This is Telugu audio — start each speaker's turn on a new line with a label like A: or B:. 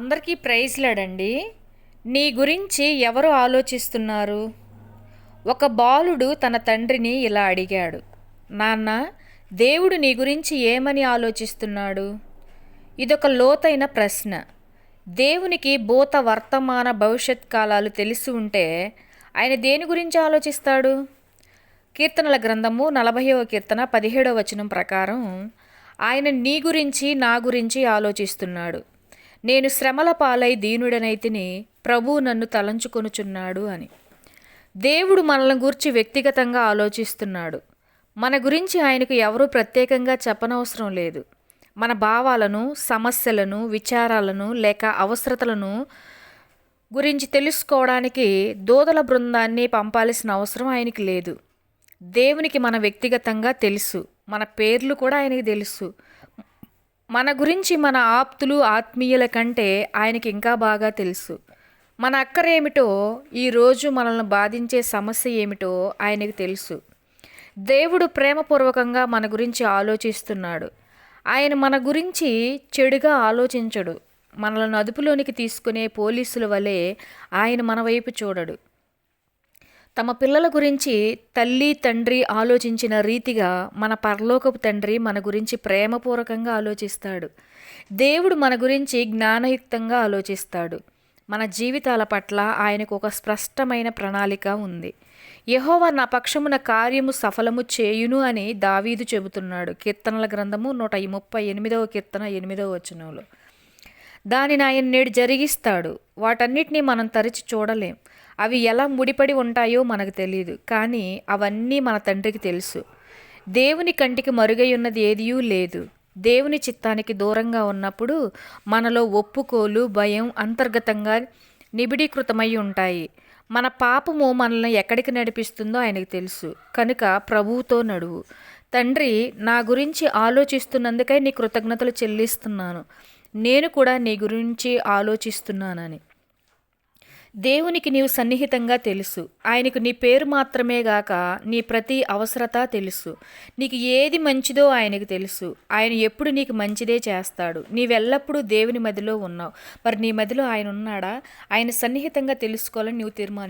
A: అందరికీ ప్రైజ్లాడండి నీ గురించి ఎవరు ఆలోచిస్తున్నారు? ఒక బాలుడు తన తండ్రిని ఇలా అడిగాడు. నాన్న దేవుడు నీ గురించి ఏమని ఆలోచిస్తున్నాడు? ఇదొక లోతైన ప్రశ్న. దేవునికి భూత వర్తమాన భవిష్యత్ కాలాలు తెలిసి ఉంటే ఆయన దేని గురించి ఆలోచిస్తాడు? కీర్తనల గ్రంథము నలభైవ కీర్తన పదిహేడవ వచనం ప్రకారం ఆయన నీ గురించి నా గురించి ఆలోచిస్తున్నాడు. నేను శ్రమల పాలై దీనుడనైతిని ప్రభువు నన్ను తలంచుకొనుచున్నాడు అని. దేవుడు మనల్ని గురించి వ్యక్తిగతంగా ఆలోచిస్తున్నాడు. మన గురించి ఆయనకు ఎవరూ ప్రత్యేకంగా చెప్పనవసరం లేదు. మన భావాలను సమస్యలను విచారాలను లేక అవసరతలను గురించి తెలుసుకోవడానికి దూదల బృందాన్ని పంపాల్సిన అవసరం ఆయనకి లేదు. దేవునికి మన వ్యక్తిగతంగా తెలుసు. మన పేర్లు కూడా ఆయనకి తెలుసు. మన గురించి మన ఆప్తులు ఆత్మీయుల కంటే ఆయనకి ఇంకా బాగా తెలుసు. మన అక్కరేమిటో ఈరోజు మనల్ని బాధించే సమస్య ఏమిటో ఆయనకు తెలుసు. దేవుడు ప్రేమపూర్వకంగా మన గురించి ఆలోచిస్తున్నాడు. ఆయన మన గురించి చెడుగా ఆలోచించడు. మనల్ని అదుపులోనికి తీసుకునే పోలీసుల వలె ఆయన మన వైపు చూడడు. తమ పిల్లల గురించి తల్లి తండ్రి ఆలోచించిన రీతిగా మన పరలోకపు తండ్రి మన గురించి ప్రేమపూర్వకంగా ఆలోచిస్తాడు. దేవుడు మన గురించి జ్ఞానయుక్తంగా ఆలోచిస్తాడు. మన జీవితాల పట్ల ఆయనకు ఒక స్పష్టమైన ప్రణాళిక ఉంది. యహోవా నా పక్షమున కార్యము సఫలము చేయును అని దావీదు చెబుతున్నాడు. కీర్తనల గ్రంథము నూట ముప్పై ఎనిమిదవ కీర్తన ఎనిమిదవ వచనంలో. దానిని ఆయన నేడు జరిగిస్తాడు. వాటన్నిటినీ మనం తరిచి చూడలేం. అవి ఎలా ముడిపడి ఉంటాయో మనకు తెలియదు కానీ అవన్నీ మన తండ్రికి తెలుసు. దేవుని కంటికి మరుగై ఉన్నది ఏదియూ లేదు. దేవుని చిత్తానికి దూరంగా ఉన్నప్పుడు మనలో ఒప్పుకోలు భయం అంతర్గతంగా నిబిడీకృతమై ఉంటాయి. మన పాపము మనల్ని ఎక్కడికి నడిపిస్తుందో ఆయనకు తెలుసు. కనుక ప్రభువుతో నడువు. తండ్రి నా గురించి ఆలోచిస్తున్నందుకై నీ కృతజ్ఞతలు చెల్లిస్తున్నాను. నేను కూడా నీ గురించి ఆలోచిస్తున్నానని. దేవునికి నీవు సన్నిహితంగా తెలుసు. ఆయనకు నీ పేరు మాత్రమే గాక నీ ప్రతి అవసరత తెలుసు. నీకు ఏది మంచిదో ఆయనకు తెలుసు. ఆయన ఎప్పుడు నీకు మంచిదే చేస్తాడు. నీవెల్లప్పుడూ దేవుని మదిలో ఉన్నావు. మరి నీ మదిలో ఆయన ఉన్నాడా? ఆయన సన్నిహితంగా తెలుసుకోవాలని నువ్వు తీర్మానం